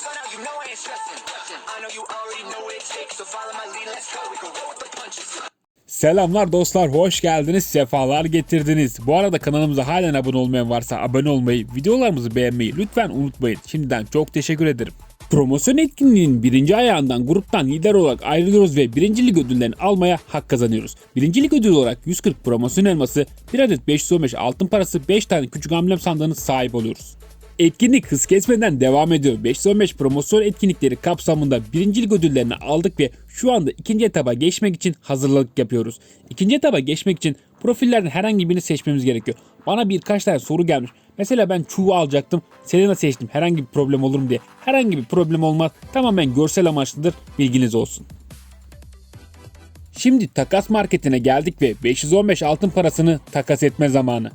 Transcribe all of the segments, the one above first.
So now you know I ain't stressing. I know you already know what it takes, so follow my lead, let's go. We can roll with the punches. Selamlar dostlar, hoş geldiniz, sefalar getirdiniz. Bu arada kanalımıza halen abone olmayan varsa abone olmayı, videolarımızı beğenmeyi lütfen unutmayın. Şimdiden çok teşekkür ederim. Promosyon etkinliğinin birinci ayağından gruptan lider olarak ayrılıyoruz ve birincilik ödüllerini almaya hak kazanıyoruz. Birincilik ödülü olarak 140 promosyon elması, 1 adet 515 altın parası, 5 tane küçük amblem sandığını sahip oluyoruz. Etkinlik hız kesmeden devam ediyor. 515 promosyon etkinlikleri kapsamında birincilik ödüllerini aldık ve şu anda ikinci etaba geçmek için hazırlık yapıyoruz. İkinci etaba geçmek için profillerden herhangi birini seçmemiz gerekiyor. Bana birkaç tane soru gelmiş. Mesela ben Chu'yu alacaktım. Selena seçtim. Herhangi bir problem olur mu diye. Herhangi bir problem olmaz. Tamamen görsel amaçlıdır. Bilginiz olsun. Şimdi takas marketine geldik ve 515 altın parasını takas etme zamanı.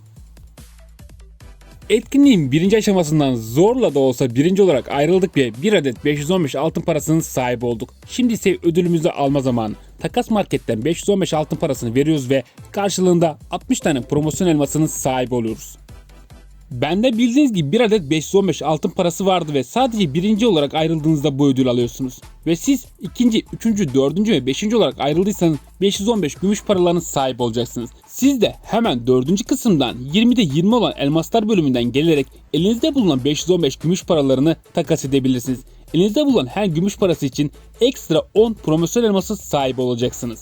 Etkinliğin birinci aşamasından zorla da olsa birinci olarak ayrıldık ve bir adet 515 altın parasının sahibi olduk. Şimdi ise ödülümüzü alma zamanı. Takas marketten 515 altın parasını veriyoruz ve karşılığında 60 tane promosyon elmasının sahibi oluyoruz. Bende bildiğiniz gibi bir adet 515 altın parası vardı ve sadece birinci olarak ayrıldığınızda bu ödül alıyorsunuz. Ve siz ikinci, üçüncü, dördüncü ve beşinci olarak ayrıldıysanız 515 gümüş paralarının sahip olacaksınız. Siz de hemen dördüncü kısımdan 20'de 20 olan elmaslar bölümünden gelerek elinizde bulunan 515 gümüş paralarını takas edebilirsiniz. Elinizde bulunan her gümüş parası için ekstra 10 promosyon elması sahibi olacaksınız.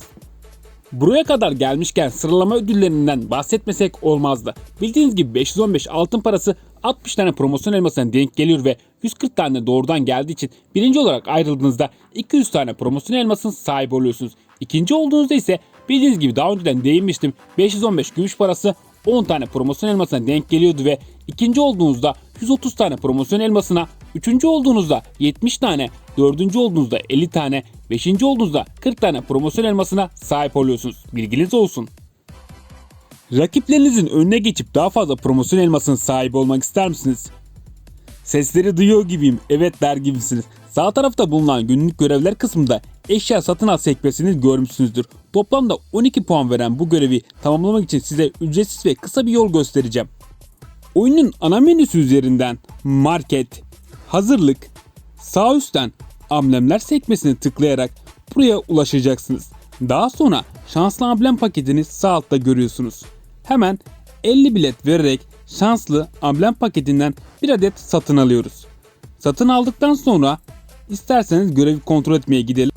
Buraya kadar gelmişken sıralama ödüllerinden bahsetmesek olmazdı. Bildiğiniz gibi 515 altın parası 60 tane promosyon elmasına denk geliyor ve 140 tane doğrudan geldiği için birinci olarak ayrıldığınızda 200 tane promosyon elmasının sahibi oluyorsunuz. İkinci olduğunuzda ise bildiğiniz gibi daha önceden değinmiştim 515 gümüş parası 10 tane promosyon elmasına denk geliyordu ve ikinci olduğunuzda 130 tane promosyon elmasına, üçüncü olduğunuzda 70 tane, dördüncü olduğunuzda 50 tane, beşinci olduğunuzda 40 tane promosyon elmasına sahip oluyorsunuz. Bilginiz olsun. Rakiplerinizin önüne geçip daha fazla promosyon elmasının sahibi olmak ister misiniz? Sesleri duyuyor gibiyim. Evet der gibisiniz. Sağ tarafta bulunan günlük görevler kısmında eşya satın al sekmesini görmüşsünüzdür. Toplamda 12 puan veren bu görevi tamamlamak için size ücretsiz ve kısa bir yol göstereceğim. Oyunun ana menüsü üzerinden market, hazırlık, sağ üstten amblemler sekmesini tıklayarak buraya ulaşacaksınız. Daha sonra şanslı amblem paketini sağ altta görüyorsunuz. Hemen 50 bilet vererek şanslı amblem paketinden bir adet satın alıyoruz. Satın aldıktan sonra isterseniz görevi kontrol etmeye gidelim.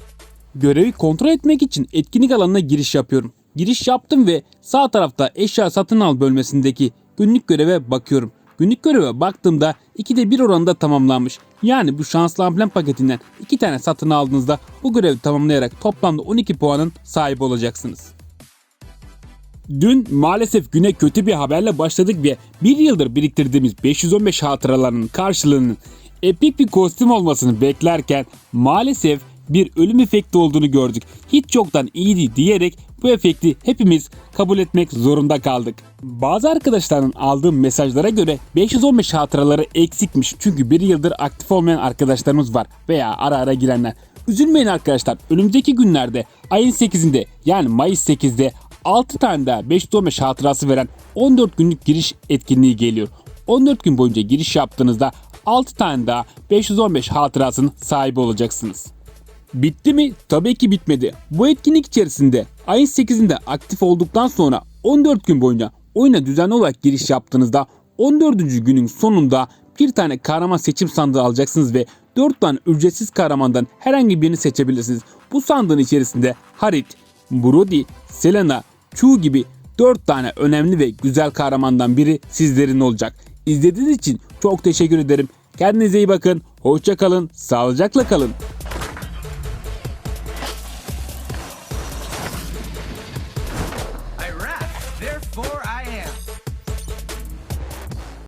Görevi kontrol etmek için etkinlik alanına giriş yapıyorum. Giriş yaptım ve sağ tarafta eşya satın al bölmesindeki günlük göreve bakıyorum. Günlük göreve baktığımda 2'de 1 oranında tamamlanmış. Yani bu şanslı amblem paketinden 2 tane satın aldığınızda bu görevi tamamlayarak toplamda 12 puanın sahibi olacaksınız. Dün maalesef güne kötü bir haberle başladık ve bir yıldır biriktirdiğimiz 515 hatıralarının karşılığının epik bir kostüm olmasını beklerken maalesef bir ölüm efekti olduğunu gördük. Hiç çoktan iyiydi diyerek bu efekti hepimiz kabul etmek zorunda kaldık. Bazı arkadaşların aldığım mesajlara göre 515 hatıraları eksikmiş çünkü bir yıldır aktif olmayan arkadaşlarımız var veya ara ara girenler. Üzülmeyin arkadaşlar önümüzdeki günlerde ayın 8'inde yani Mayıs 8'de 6 tane daha 515 hatırası veren 14 günlük giriş etkinliği geliyor. 14 gün boyunca giriş yaptığınızda 6 tane daha 515 hatırasının sahibi olacaksınız. Bitti mi? Tabii ki bitmedi. Bu etkinlik içerisinde ayın 8'inde aktif olduktan sonra 14 gün boyunca oyuna düzenli olarak giriş yaptığınızda 14. günün sonunda bir tane kahraman seçim sandığı alacaksınız ve 4 tane ücretsiz kahramandan herhangi birini seçebilirsiniz. Bu sandığın içerisinde Harit, Brody, Selena, Chu gibi 4 tane önemli ve güzel kahramandan biri sizlerin olacak. İzlediğiniz için çok teşekkür ederim. Kendinize iyi bakın. Hoşça kalın. Sağlıcakla kalın.